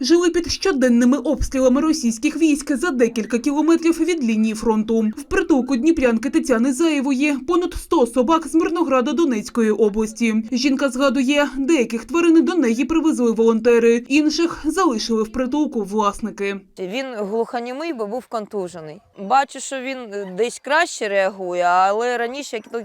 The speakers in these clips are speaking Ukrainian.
жили під щоденними обстрілами російських військ за декілька кілометрів від лінії фронту. В притулку Дніпрянки Тетяни Заєвої понад 100 собак з Мирнограда Донецької області. Жінка згадує, деяких тварин до неї привезли волонтери, інших залишили в притулку власники. Він глухонімий, бо був контужений. Бачу, що він е, десь краще реагує, але раніше, як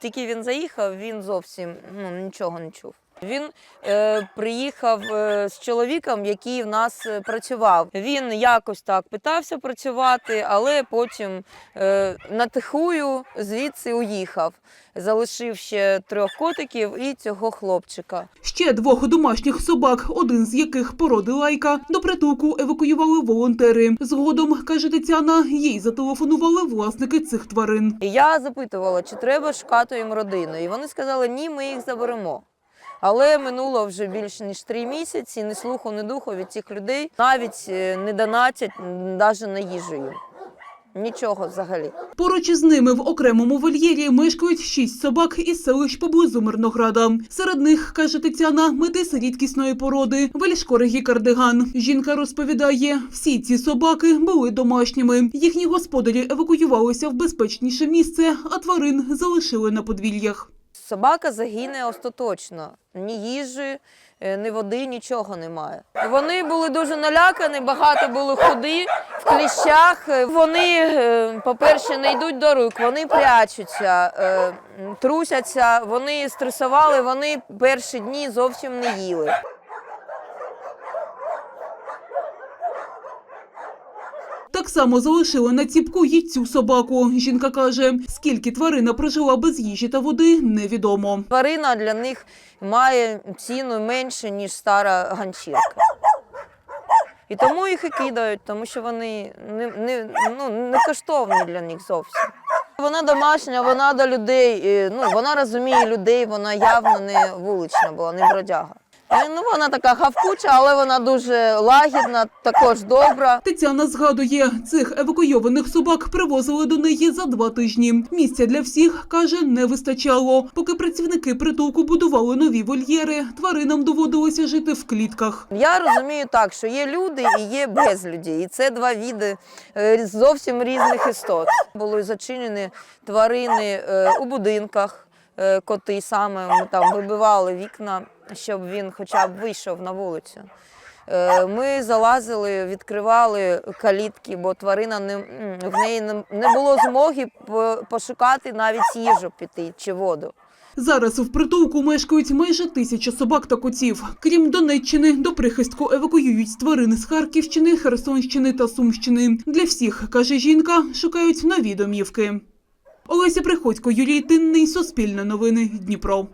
тільки він заїхав, він зовсім ну, нічого не чув. Він е, приїхав е, з чоловіком, який в нас е, працював. Він якось так питався працювати, але потім е, натихую звідси уїхав, залишив ще трьох котиків і цього хлопчика. Ще двох домашніх собак, один з яких породи лайка, до притулку евакуювали волонтери. Згодом, каже Тетяна, їй зателефонували власники цих тварин. Я запитувала, чи треба шукати їм родину. І вони сказали, ні, ми їх заберемо. Але минуло вже більше ніж три місяці, ні слуху, ні духу від цих людей. Навіть е, не донатять навіть на їжу їм. Нічого взагалі. Поруч із ними в окремому вольєрі мешкають шість собак із селищ поблизу Мирнограда. Серед них, каже Тетяна, метис рідкісної породи вельшкоригий кардиган. Жінка розповідає, всі ці собаки були домашніми. Їхні господарі евакуювалися в безпечніше місце, а тварин залишили на подвір'ях. Собака загине остаточно. Ні їжі, е, ні води, нічого немає. Вони були дуже налякані, багато були ходи в кліщах. Е, Вони, е, по-перше, не йдуть до рук, вони прячуться, трусяться, вони стресували, вони перші дні зовсім не їли. Так само залишили на ціпку й цю собаку. Жінка каже, скільки тварина прожила без їжі та води, невідомо. Тварина для них має ціну менше, ніж стара ганчірка. І тому їх і кидають, тому що вони не, не, ну, не коштовні для них зовсім. Вона домашня, вона до людей, ну, вона розуміє людей, вона явно не вулична була, не бродяга. Е, Ну, вона така гавкуча, але вона дуже лагідна, також добра. Тетяна згадує, цих евакуйованих собак привозили до неї за два тижні. Місця для всіх, каже, не вистачало. Поки працівники притулку будували нові вольєри, тваринам доводилося жити в клітках. Я розумію так, що є люди і є безлюді. І це два види е, зовсім різних істот. Були зачинені тварини е, у будинках, коти саме ми там вибивали вікна, щоб він хоча б вийшов на вулицю. Е, Ми залазили, відкривали калітки, бо тварина не в неї не- було змоги пошукати навіть їжу піти чи воду. Зараз в притулку мешкають майже тисяча собак та котів. Крім Донеччини, до прихистку евакуюють тварини з Харківщини, Херсонщини та Сумщини. Для всіх, каже жінка, шукають нові домівки. Олеся Приходько, Юрій Тинний, Суспільне новини, Дніпро.